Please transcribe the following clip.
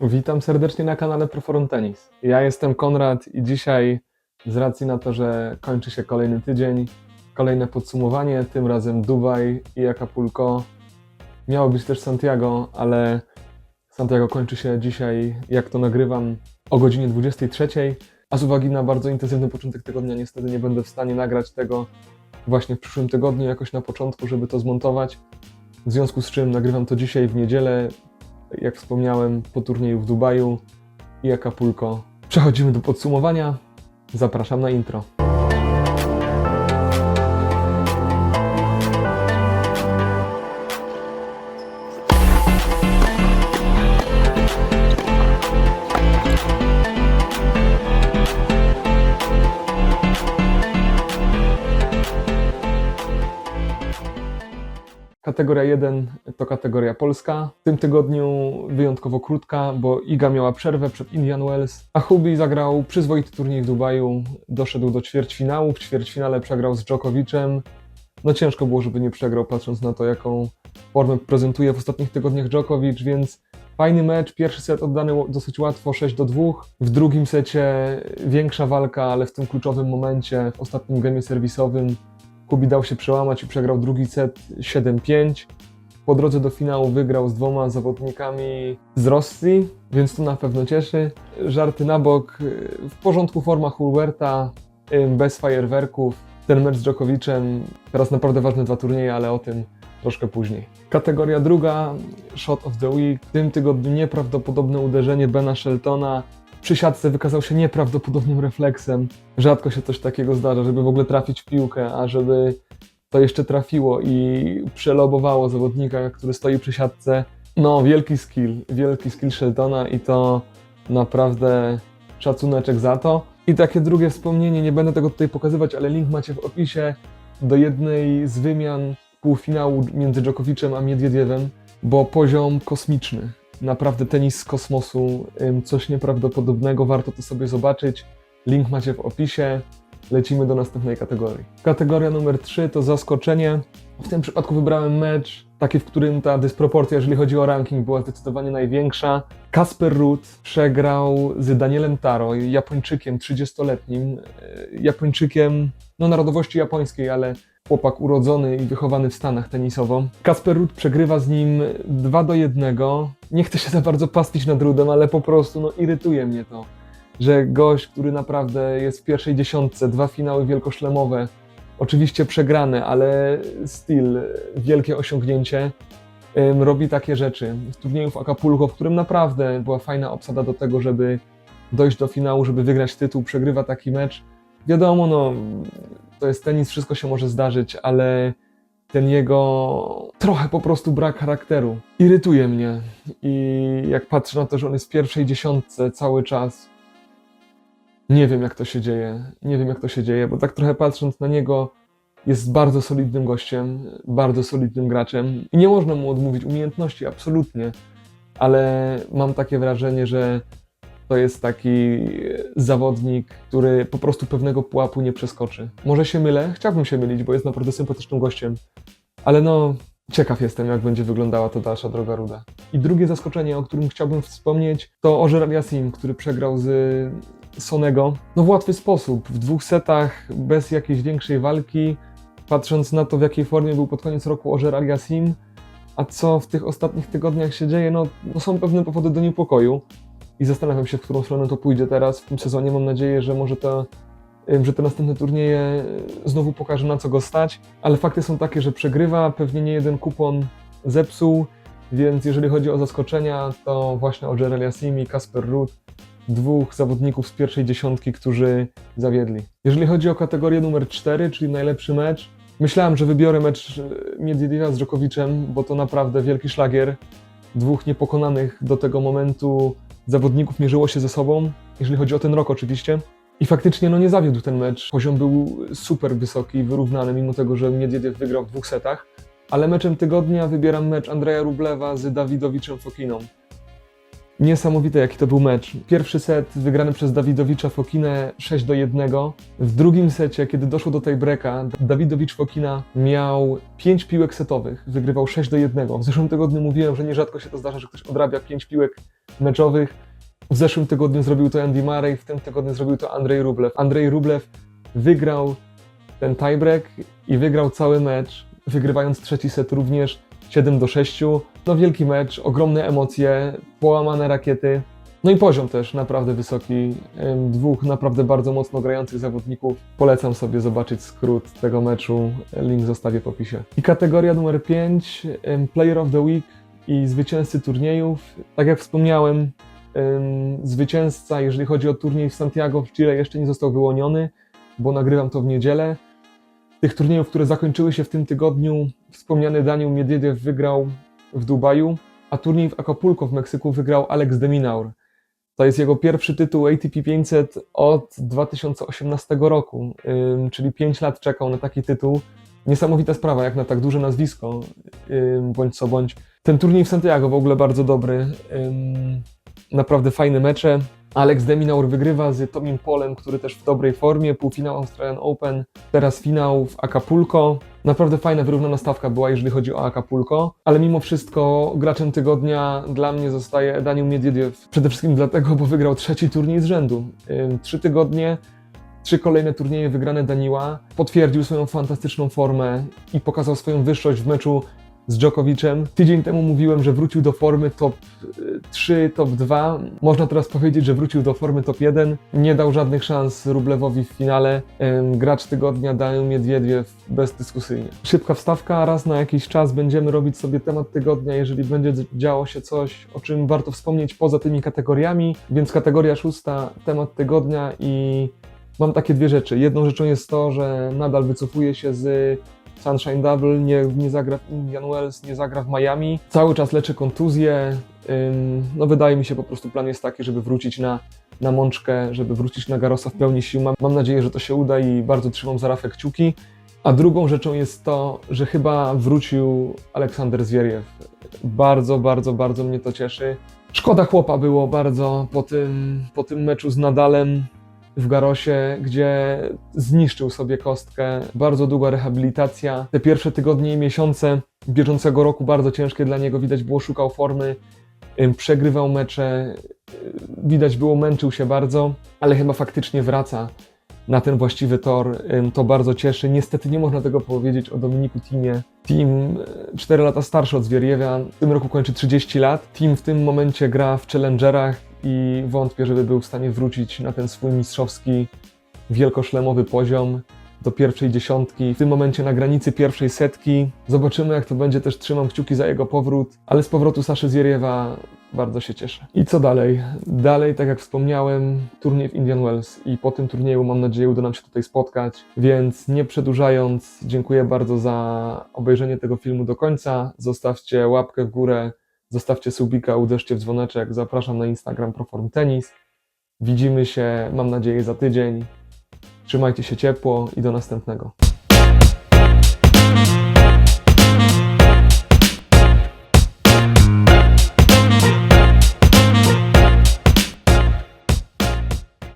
Witam serdecznie na kanale Proforum Tennis. Ja jestem Konrad i dzisiaj z racji na to, że kończy się kolejny tydzień, kolejne podsumowanie, tym razem Dubaj i Acapulco. Miało być też Santiago, ale Santiago kończy się dzisiaj, jak to nagrywam, o godzinie 23, a z uwagi na bardzo intensywny początek tygodnia niestety nie będę w stanie nagrać tego właśnie w przyszłym tygodniu, jakoś na początku, żeby to zmontować. W związku z czym nagrywam to dzisiaj w niedzielę, jak wspomniałem, po turnieju w Dubaju i Acapulco. Przechodzimy do podsumowania. Zapraszam na intro. Kategoria 1 to kategoria polska. W tym tygodniu wyjątkowo krótka, bo Iga miała przerwę przed Indian Wells, a Hubi zagrał przyzwoity turniej w Dubaju, doszedł do ćwierćfinału, w ćwierćfinale przegrał z Djokovicem. No ciężko było, żeby nie przegrał, patrząc na to, jaką formę prezentuje w ostatnich tygodniach Djokovic, więc fajny mecz. Pierwszy set oddany dosyć łatwo, 6 do 2. W drugim secie większa walka, ale w tym kluczowym momencie, w ostatnim gemie serwisowym, Kubi dał się przełamać i przegrał drugi set 7-5. Po drodze do finału wygrał z dwoma zawodnikami z Rosji, więc to na pewno cieszy. Żarty na bok, w porządku forma Hulberta, bez fajerwerków. Ten mecz z Djokovicem, teraz naprawdę ważne dwa turnieje, ale o tym troszkę później. Kategoria druga, Shot of the Week. W tym tygodniu nieprawdopodobne uderzenie Bena Sheltona. Przy siatce wykazał się nieprawdopodobnym refleksem. Rzadko się coś takiego zdarza, żeby w ogóle trafić w piłkę, a żeby to jeszcze trafiło i przelobowało zawodnika, który stoi przy siatce. No, wielki skill, wielki skill Sheltona i to naprawdę szacuneczek za to. I takie drugie wspomnienie, nie będę tego tutaj pokazywać, ale link macie w opisie do jednej z wymian półfinału między Djokovicem a Miedwiediewem, bo poziom kosmiczny. Naprawdę tenis z kosmosu, coś nieprawdopodobnego, warto to sobie zobaczyć. Link macie w opisie. Lecimy do następnej kategorii. Kategoria numer 3 to zaskoczenie. W tym przypadku wybrałem mecz, taki, w którym ta dysproporcja, jeżeli chodzi o ranking, była zdecydowanie największa. Kasper Ruud przegrał z Danielem Taro, Japończykiem 30-letnim, e, Japończykiem no, narodowości japońskiej, ale chłopak urodzony i wychowany w Stanach tenisowo. Kasper Ruud przegrywa z nim 2 do 1. Nie chcę się za bardzo pastwić nad Rudem, ale po prostu no, irytuje mnie to, że gość, który naprawdę jest w pierwszej dziesiątce, dwa finały wielkoszlemowe, oczywiście przegrane, ale still wielkie osiągnięcie, robi takie rzeczy. Z turnieju w Acapulco, w którym naprawdę była fajna obsada do tego, żeby dojść do finału, żeby wygrać tytuł, przegrywa taki mecz. Wiadomo, no, to jest tenis, wszystko się może zdarzyć, ale ten jego trochę po prostu brak charakteru irytuje mnie. I jak patrzę na to, że on jest w pierwszej dziesiątce cały czas, nie wiem jak to się dzieje. Nie wiem jak to się dzieje, bo tak trochę patrząc na niego, jest bardzo solidnym gościem, bardzo solidnym graczem i nie można mu odmówić umiejętności, absolutnie, ale mam takie wrażenie, że to jest taki zawodnik, który po prostu pewnego pułapu nie przeskoczy. Może się mylę, chciałbym się mylić, bo jest naprawdę sympatycznym gościem, ale no, ciekaw jestem, jak będzie wyglądała to dalsza droga Ruda. I drugie zaskoczenie, o którym chciałbym wspomnieć, to Ożer Yassim, który przegrał z Sonego. No w łatwy sposób, w dwóch setach, bez jakiejś większej walki, patrząc na to, w jakiej formie był pod koniec roku Ożer Aliasim, a co w tych ostatnich tygodniach się dzieje, no, no są pewne powody do niepokoju i zastanawiam się, w którą stronę to pójdzie teraz. W tym sezonie mam nadzieję, że może ym, że te następne turnieje y, znowu pokaże na co go stać, ale fakty są takie, że przegrywa, pewnie nie jeden kupon zepsuł, więc jeżeli chodzi o zaskoczenia, to właśnie Ożer Aliasim i Kasper Ruud, dwóch zawodników z pierwszej dziesiątki, którzy zawiedli. Jeżeli chodzi o kategorię numer 4, czyli najlepszy mecz, myślałem, że wybiorę mecz Miedwiediewa z Dżokowicem, bo to naprawdę wielki szlagier. Dwóch niepokonanych do tego momentu zawodników mierzyło się ze sobą, jeżeli chodzi o ten rok oczywiście. I faktycznie no nie zawiódł ten mecz. Poziom był super wysoki, wyrównany, mimo tego, że Miedwiediew wygrał w dwóch setach. Ale meczem tygodnia wybieram mecz Andrzeja Rublewa z Dawidowiczem Fokiną. Niesamowite, jaki to był mecz. Pierwszy set wygrany przez Dawidowicza Fokinę 6 do 1. W drugim secie, kiedy doszło do tej breka, Dawidowicz Fokina miał 5 piłek setowych, wygrywał 6 do 1. W zeszłym tygodniu mówiłem, że nierzadko się to zdarza, że ktoś odrabia 5 piłek meczowych. W zeszłym tygodniu zrobił to Andy Murray, w tym tygodniu zrobił to Andrzej Rublew. Andrzej Rublew wygrał ten tiebreak i wygrał cały mecz, wygrywając trzeci set również 7 do 6. No wielki mecz, ogromne emocje, połamane rakiety. No i poziom też naprawdę wysoki. Dwóch naprawdę bardzo mocno grających zawodników. Polecam sobie zobaczyć skrót tego meczu. Link zostawię w opisie. I kategoria numer 5, Player of the Week i zwycięzcy turniejów. Tak jak wspomniałem, zwycięzca, jeżeli chodzi o turniej w Santiago w Chile, jeszcze nie został wyłoniony, bo nagrywam to w niedzielę. Tych turniejów, które zakończyły się w tym tygodniu, wspomniany Daniel Miedwiediew wygrał w Dubaju, a turniej w Acapulco w Meksyku wygrał Alex de Minaur. To jest jego pierwszy tytuł ATP 500 od 2018 roku, czyli 5 lat czekał na taki tytuł. Niesamowita sprawa, jak na tak duże nazwisko, bądź co bądź. Ten turniej w Santiago w ogóle bardzo dobry. Naprawdę fajne mecze. Alex Deminaur wygrywa z Tomim Polem, który też w dobrej formie, półfinał Australian Open, teraz finał w Acapulco. Naprawdę fajna, wyrównana stawka była, jeżeli chodzi o Acapulco, ale mimo wszystko graczem tygodnia dla mnie zostaje Daniel Miedwiediew. Przede wszystkim dlatego, bo wygrał trzeci turniej z rzędu. Trzy tygodnie, trzy kolejne turnieje wygrane Daniła. Potwierdził swoją fantastyczną formę i pokazał swoją wyższość w meczu z Djokovicem. Tydzień temu mówiłem, że wrócił do formy top y, 3, top 2. Można teraz powiedzieć, że wrócił do formy top 1. Nie dał żadnych szans Rublewowi w finale. Gracz tygodnia dają Miedwiediew bezdyskusyjnie. Szybka wstawka, raz na jakiś czas będziemy robić sobie temat tygodnia, jeżeli będzie działo się coś, o czym warto wspomnieć poza tymi kategoriami. Więc kategoria szósta, temat tygodnia i mam takie dwie rzeczy. Jedną rzeczą jest to, że nadal wycofuję się z Sunshine Double, nie, nie zagra w Indian Wells, nie zagra w Miami. Cały czas leczy kontuzję. No wydaje mi się po prostu plan jest taki, żeby wrócić na, na mączkę, żeby wrócić na Garosa w pełni sił. Mam, mam nadzieję, że to się uda i bardzo trzymam za Rafę kciuki. A drugą rzeczą jest to, że chyba wrócił Aleksander Zwieriew. Bardzo, bardzo, bardzo mnie to cieszy. Szkoda chłopa było bardzo po tym, po tym meczu z Nadalem w Garosie, gdzie zniszczył sobie kostkę. Bardzo długa rehabilitacja. Te pierwsze tygodnie i miesiące bieżącego roku bardzo ciężkie dla niego. Widać było, szukał formy, przegrywał mecze, widać było, męczył się bardzo, ale chyba faktycznie wraca na ten właściwy tor. To bardzo cieszy. Niestety nie można tego powiedzieć o Dominiku Teamie. Team 4 lata starszy od Zwieriewia, w tym roku kończy 30 lat. Team w tym momencie gra w Challengerach i wątpię, żeby był w stanie wrócić na ten swój mistrzowski, wielkoszlemowy poziom do pierwszej dziesiątki. W tym momencie na granicy pierwszej setki. Zobaczymy, jak to będzie. Też trzymam kciuki za jego powrót, ale z powrotu Saszy Zwieriewa bardzo się cieszę. I co dalej? Dalej, tak jak wspomniałem, turniej w Indian Wells i po tym turnieju mam nadzieję uda nam się tutaj spotkać, więc nie przedłużając, dziękuję bardzo za obejrzenie tego filmu do końca. Zostawcie łapkę w górę, zostawcie subika, uderzcie w dzwoneczek. Zapraszam na Instagram Proform Tenis. Widzimy się, mam nadzieję, za tydzień. Trzymajcie się ciepło i do następnego.